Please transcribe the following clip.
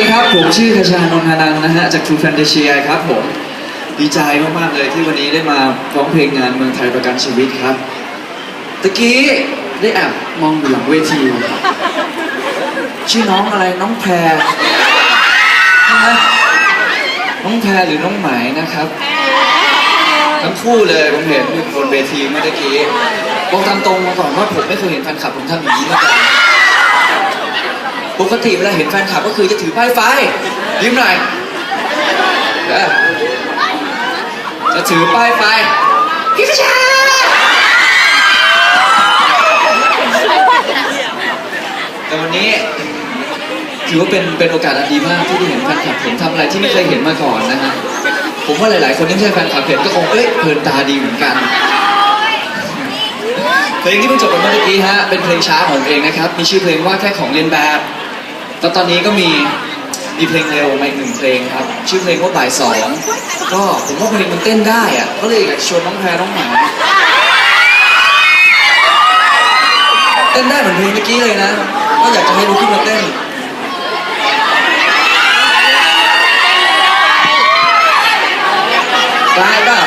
ดีครับ ผมชื่อคชานนทานันนะฮะ จาก True Fantasia ครับผม ดีใจมากๆเลยที่วันนี้ได้มาร้องเพลงงานเมืองไทยประกันชีวิตครับ ตะกี้ได้แอบมองอยู่หลังเวที ชื่อน้องอะไรน้องแพรใช่ไหมน้องแพรหรือน้องไหมนะครับ ทั้งคู่เลยผมเห็นอยู่บนเวทีเมื่อตะกี้บอกตามตรงมาก่อนว่าผมไม่เคยเห็นแฟนคลับผมทำอย่างนี้มาก่อน ปกติเวลาเห็นแฟนคลับก็คือจะถือป้ายไฟยิ้มหน่อยเออจะถือป้ายไฟพี่กระชาแต่วันนี้ถือว่าเป็นเป็นโอกาสอันดีมากที่ได้เห็นแฟนคลับผมทำอะไรที่ไม่เคยเห็นมาก่อนนะฮะผมว่าหลาย ๆ คนที่ไม่ใช่แฟนคลับเห็นก็คงเอ้ยเพลินตาดีเหมือนกันเพลงที่เพิ่งจบไปเมื่อกี้ฮะเป็นเพลงช้าของผมเองนะครับมีชื่อเพลงว่าแค่ของเรียนแบบ แล้วตอนนี้ก็มีมีเพลงเร็วมาอีกหนึ่งเพลงครับ ชื่อเพลงว่าบ่ายสองก็ผมว่าเพลงมันเต้นได้อะก็เลยอยากชวนน้องแพรน้องหมาเต้นได้เหมือนเพลงเมื่อกี้เลยนะ ก็อยากจะให้รู้ขึ้นมาเต้นได้ป่ะ